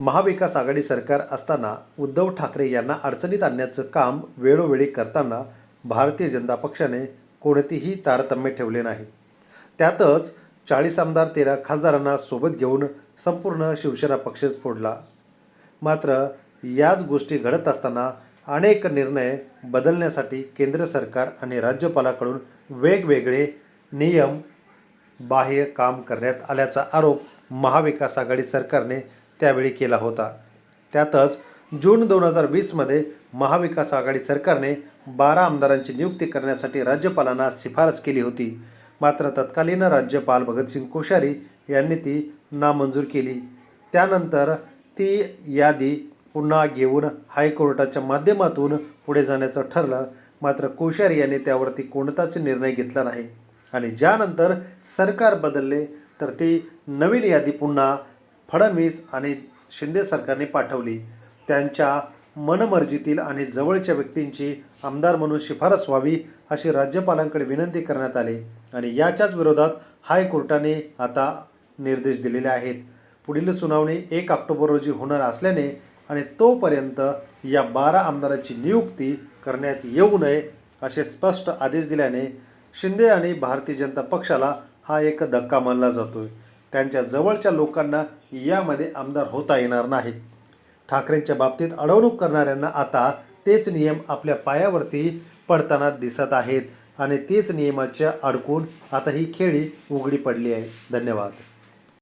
महाविकास आघाडी सरकार असताना उद्धव ठाकरे यांना अडचणीत आणण्याचं काम वेळोवेळी करताना भारतीय जनता पक्षाने कोणतेही तारतम्य ठेवले नाही. त्यातच चाळीस आमदार तेरा खासदारांना सोबत घेऊन संपूर्ण शिवसेना पक्षच फोडला. मात्र याच गोष्टी घडत असताना अनेक निर्णय बदलण्यासाठी केंद्र सरकार आणि राज्यपालाकडून वेगवेगळे नियम बाह्य काम करण्यात आल्याचा आरोप महाविकास आघाडी सरकारने त्यावेळी केला होता. त्यातच जून दोन हजार वीसमध्ये महाविकास आघाडी सरकारने बारा आमदारांची नियुक्ती करण्यासाठी राज्यपालांना शिफारस केली होती. मात्र तत्कालीन राज्यपाल भगतसिंग कोश्यारी यांनी ती नामंजूर केली. त्यानंतर ती यादी पुन्हा घेऊन हायकोर्टाच्या माध्यमातून पुढे जाण्याचं ठरलं. मात्र कोश्यारी यांनी त्यावरती कोणताच निर्णय घेतला नाही. आणि ज्यानंतर सरकार बदलले तर ती नवीन यादी पुन्हा फडणवीस आणि शिंदे सरकारने पाठवली. त्यांच्या मनमर्जीतील आणि जवळच्या व्यक्तींची आमदार म्हणून शिफारस व्हावी अशी राज्यपालांकडे विनंती करण्यात आली आणि याच्याच विरोधात हायकोर्टाने आता निर्देश दिलेले आहेत. पुढील सुनावणी एक ऑक्टोबर रोजी होणार असल्याने आणि तोपर्यंत या बारा आमदारांची नियुक्ती करण्यात येऊ नये असे स्पष्ट आदेश दिल्याने शिंदे आणि भारतीय जनता पक्षाला हा एक धक्का मानला जातोय. त्यांच्या जवळच्या लोकांना यामध्ये आमदार होता येणार नाही. ठाकरेंच्या बाबतीत अडवणूक करणाऱ्यांना आता तेच नियम आपल्या पायावरती पडताना दिसत आहेत आणि तेच नियमाच्या अडकून आता ही खेळी उघडी पडली आहे. धन्यवाद.